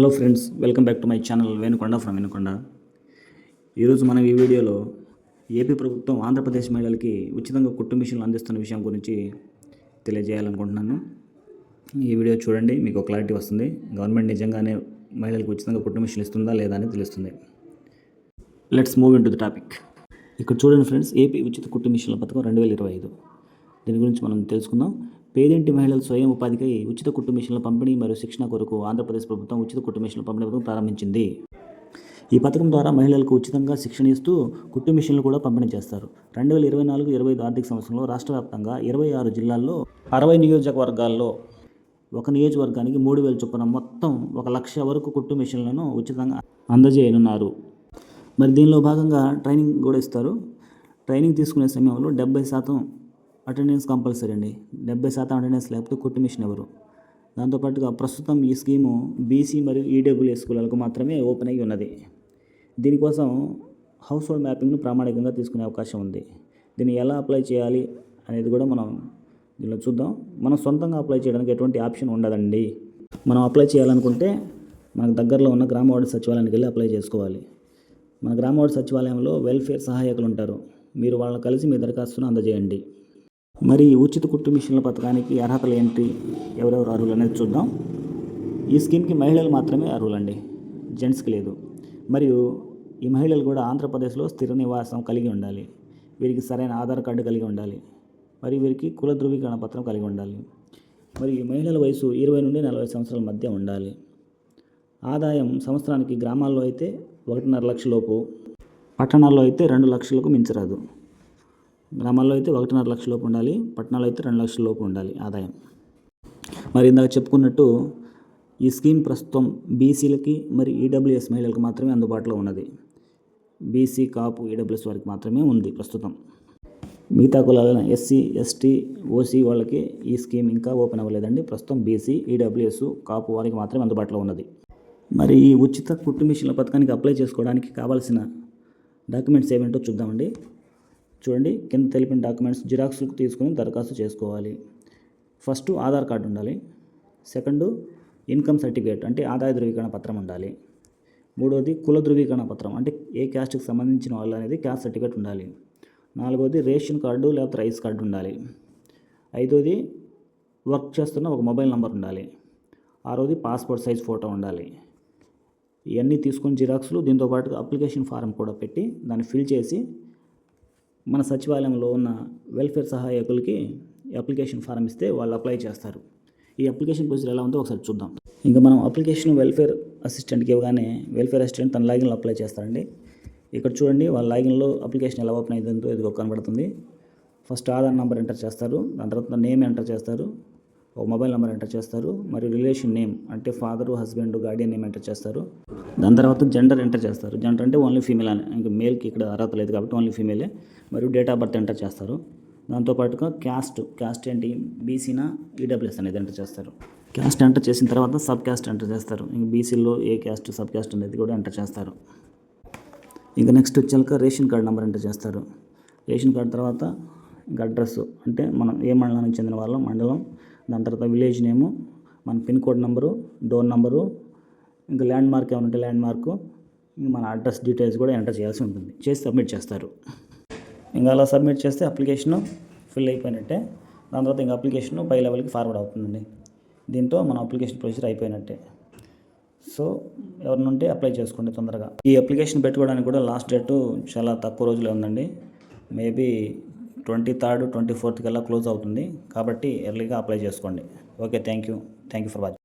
Hello friends welcome back to my channel Venukonda from Venukonda ఈరోజు మనం ఈ వీడియోలో ఏపీ ప్రభుత్వం ఆంధ్రప్రదేశ్ మహిళలకి ఉచితంగా కుట్టు మిషన్లు అందిస్తున్న విషయం గురించి తెలియజేయాలనుకుంటున్నాను. ఈ వీడియో చూడండి మీకు క్లారిటీ వస్తుంది. గవర్నమెంట్ నిజంగానే మహిళలకు ఉచితంగా కుట్టు మిషన్లు ఇస్తుందా లేదా అని తెలుస్తుంది. Let's move in to the topic ఇక్కడ చూడండి ఫ్రెండ్స్ ఏపీ ఉచిత కుట్టు మిషన్ల పథకం రెండు వేల ఇరవై ఐదు. దీని గురించి మనం తెలుసుకుందాం. పేదింటి మహిళల స్వయం ఉపాధికై ఉచిత కుట్టు మిషన్ల పంపిణీ మరియు శిక్షణ కొరకు ఆంధ్రప్రదేశ్ ప్రభుత్వం ఉచిత కుట్టు మిషన్ల పంపిణీ పథకం ప్రారంభించింది. ఈ పథకం ద్వారా మహిళలకు ఉచితంగా శిక్షణ ఇస్తూ కుట్టు మిషన్లు కూడా పంపిణీ చేస్తారు. రెండు వేల ఇరవై నాలుగు ఇరవై ఐదు ఆర్థిక సంవత్సరంలో రాష్ట్ర వ్యాప్తంగా ఇరవై ఆరు జిల్లాల్లో అరవై నియోజకవర్గాల్లో ఒక నియోజకవర్గానికి మూడు వేల చొప్పున మొత్తం ఒక లక్ష వరకు కుట్టు మిషన్లను ఉచితంగా అందజేయనున్నారు. మరి దీనిలో భాగంగా ట్రైనింగ్ కూడా ఇస్తారు. ట్రైనింగ్ తీసుకునే సమయంలో డెబ్బై శాతం అటెండెన్స్ కంపల్సరీ అండి. డెబ్బై శాతం అటెండెన్స్ లేకపోతే కొట్టి మిషన్ ఎవరు? దాంతోపాటుగా ప్రస్తుతం ఈ స్కీము బీసీ మరియు ఈడబ్ల్యూఎస్ స్కూళ్ళకు మాత్రమే ఓపెన్ అయ్యి ఉన్నది. దీనికోసం హౌస్ హోల్డ్ మ్యాపింగ్ను ప్రామాణికంగా తీసుకునే అవకాశం ఉంది. దీన్ని ఎలా అప్లై చేయాలి అనేది కూడా మనం దీనిలో చూద్దాం. మనం సొంతంగా అప్లై చేయడానికి ఎటువంటి ఆప్షన్ ఉండదండి. మనం అప్లై చేయాలనుకుంటే మనకు దగ్గరలో ఉన్న గ్రామ వార్డు సచివాలయానికి వెళ్ళి అప్లై చేసుకోవాలి. మన గ్రామ వార్డు సచివాలయంలో వెల్ఫేర్ సహాయకులు ఉంటారు. మీరు వాళ్ళని కలిసి మీ దరఖాస్తును అందజేయండి. మరి ఉచిత కుట్టు మిషన్ల పథకానికి అర్హతలు ఏంటి? ఎవరెవరు అర్హులు అనేది చూద్దాం. ఈ స్కీమ్కి మహిళలు మాత్రమే అర్హులండి. జెంట్స్కి లేదు. మరియు ఈ మహిళలు కూడా ఆంధ్రప్రదేశ్లో స్థిర నివాసం కలిగి ఉండాలి. వీరికి సరైన ఆధార్ కార్డు కలిగి ఉండాలి. మరి వీరికి కుల ధృవీకరణ పత్రం కలిగి ఉండాలి. మరి ఈ మహిళల వయసు ఇరవై నుండి నలభై సంవత్సరాల మధ్య ఉండాలి. ఆదాయం సంవత్సరానికి గ్రామాల్లో అయితే ఒకటిన్నర లక్షలోపు పట్టణాల్లో అయితే రెండు లక్షలకు మించరాదు. గ్రామాల్లో అయితే ఒకటిన్నర లక్ష లోపు ఉండాలి పట్టణాల్లో అయితే రెండు లక్షల లోపు ఉండాలి ఆదాయం. మరి ఇందాక చెప్పుకున్నట్టు ఈ స్కీమ్ ప్రస్తుతం బీసీలకి మరి ఈడబ్ల్యూఎస్ మహిళలకు మాత్రమే అందుబాటులో ఉన్నది. బీసీ కాపు ఈడబ్ల్యూఎస్ వారికి మాత్రమే ఉంది ప్రస్తుతం. మిగతా కులాలైన ఎస్సీ ఎస్టీ ఓసీ వాళ్ళకి ఈ స్కీమ్ ఇంకా ఓపెన్ అవ్వలేదండి. ప్రస్తుతం బీసీ ఈడబ్ల్యూఎస్ కాపు వారికి మాత్రమే అందుబాటులో ఉన్నది. మరి ఈ ఉచిత కుట్టు మిషన్ల పథకానికి అప్లై చేసుకోవడానికి కావాల్సిన డాక్యుమెంట్స్ ఏమిటో చూద్దామండి. చూడండి కింద తెలిపిన డాక్యుమెంట్స్ జిరాక్స్లు తీసుకొని దరఖాస్తు చేసుకోవాలి. ఫస్ట్ ఆధార్ కార్డు ఉండాలి. సెకండు ఇన్కమ్ సర్టిఫికేట్ అంటే ఆదాయ ధృవీకరణ పత్రం ఉండాలి. మూడవది కుల ధృవీకరణ పత్రం అంటే ఏ క్యాస్ట్కి సంబంధించిన వాళ్ళు అనేది క్యాస్ట్ సర్టిఫికేట్ ఉండాలి. నాలుగవది రేషన్ కార్డు లేకపోతే రైస్ కార్డు ఉండాలి. ఐదవది వర్క్ చేస్తున్న ఒక మొబైల్ నెంబర్ ఉండాలి. ఆరోది పాస్పోర్ట్ సైజ్ ఫోటో ఉండాలి. ఇవన్నీ తీసుకొని జిరాక్స్లు దీంతో పాటు అప్లికేషన్ ఫారం కూడా పెట్టి దాన్ని ఫిల్ చేసి మన సచివాలయంలో ఉన్న వెల్ఫేర్ సహాయకులకి అప్లికేషన్ ఫారం ఇస్తే వాళ్ళు అప్లై చేస్తారు. ఈ అప్లికేషన్ ప్రొసీజర్ ఎలా ఉందో ఒకసారి చూద్దాం. ఇంకా మనం అప్లికేషన్ వెల్ఫేర్ అసిస్టెంట్కి ఇవ్వగానే వెల్ఫేర్ అసిస్టెంట్ తన లాగిన్లో అప్లై చేస్తారండి. ఇక్కడ చూడండి వాళ్ళ లాగిన్లో అప్లికేషన్ ఎలా ఓపెన్ అయిందో ఇది కనబడుతుంది. ఫస్ట్ ఆధార్ నెంబర్ ఎంటర్ చేస్తారు. దాని తర్వాత నేమ్ ఎంటర్ చేస్తారు. ఒక మొబైల్ నెంబర్ ఎంటర్ చేస్తారు. మరియు రిలేషన్ నేమ్ అంటే father husband guardian name enter చేస్తారు. దాని తర్వాత జెండర్ ఎంటర్ చేస్తారు. జెండర్ అంటే ఓన్లీ ఫీమేల్ అని. ఇంకా మేల్కి ఇక్కడ అర్హత లేదు కాబట్టి ఓన్లీ ఫీమేలే. మరియు డేట్ ఆఫ్ బర్త్ ఎంటర్ చేస్తారు. దాంతోపాటుగా క్యాస్ట్ క్యాస్ట్ ఏంటి? బీసీనా ఈడబ్ల్యూఎస్ అనేది ఎంటర్ చేస్తారు. క్యాస్ట్ ఎంటర్ చేసిన తర్వాత సబ్ క్యాస్ట్ ఎంటర్ చేస్తారు. ఇంక బీసీలో ఏ క్యాస్ట్ సబ్ క్యాస్ట్ అనేది కూడా ఎంటర్ చేస్తారు. ఇంకా నెక్స్ట్ వచ్చాక రేషన్ కార్డ్ నెంబర్ ఎంటర్ చేస్తారు. రేషన్ కార్డ్ తర్వాత ఇంకా అడ్రస్ అంటే మనం ఏ మండలానికి చెందిన వాళ్ళం? మండలం. దాని తర్వాత విలేజ్ నేము మన pin code number door number ఇంకా ల్యాండ్ మార్క్ ఏమైనా ఉంటే ల్యాండ్ మార్కు ఇంకా మన అడ్రస్ డీటెయిల్స్ కూడా ఎంటర్ చేయాల్సి ఉంటుంది. చేసి సబ్మిట్ చేస్తారు. ఇంకా అలా సబ్మిట్ చేస్తే అప్లికేషన్ ఫిల్ అయిపోయినట్టే దాని తర్వాత ఇంకా అప్లికేషన్ పై లెవెల్కి ఫార్వర్డ్ అవుతుందండి. దీంతో మన అప్లికేషన్ ప్రొసీజర్ అయిపోయినట్టే. సో ఎవరినుంటే అప్లై చేసుకోండి తొందరగా. ఈ అప్లికేషన్ పెట్టుకోవడానికి కూడా లాస్ట్ డేట్ చాలా తక్కువ రోజులే ఉందండి. Maybe twenty third twenty fourth కల్లా క్లోజ్ అవుతుంది. కాబట్టి ఎర్లీగా అప్లై చేసుకోండి. Okay thank you thank you for watching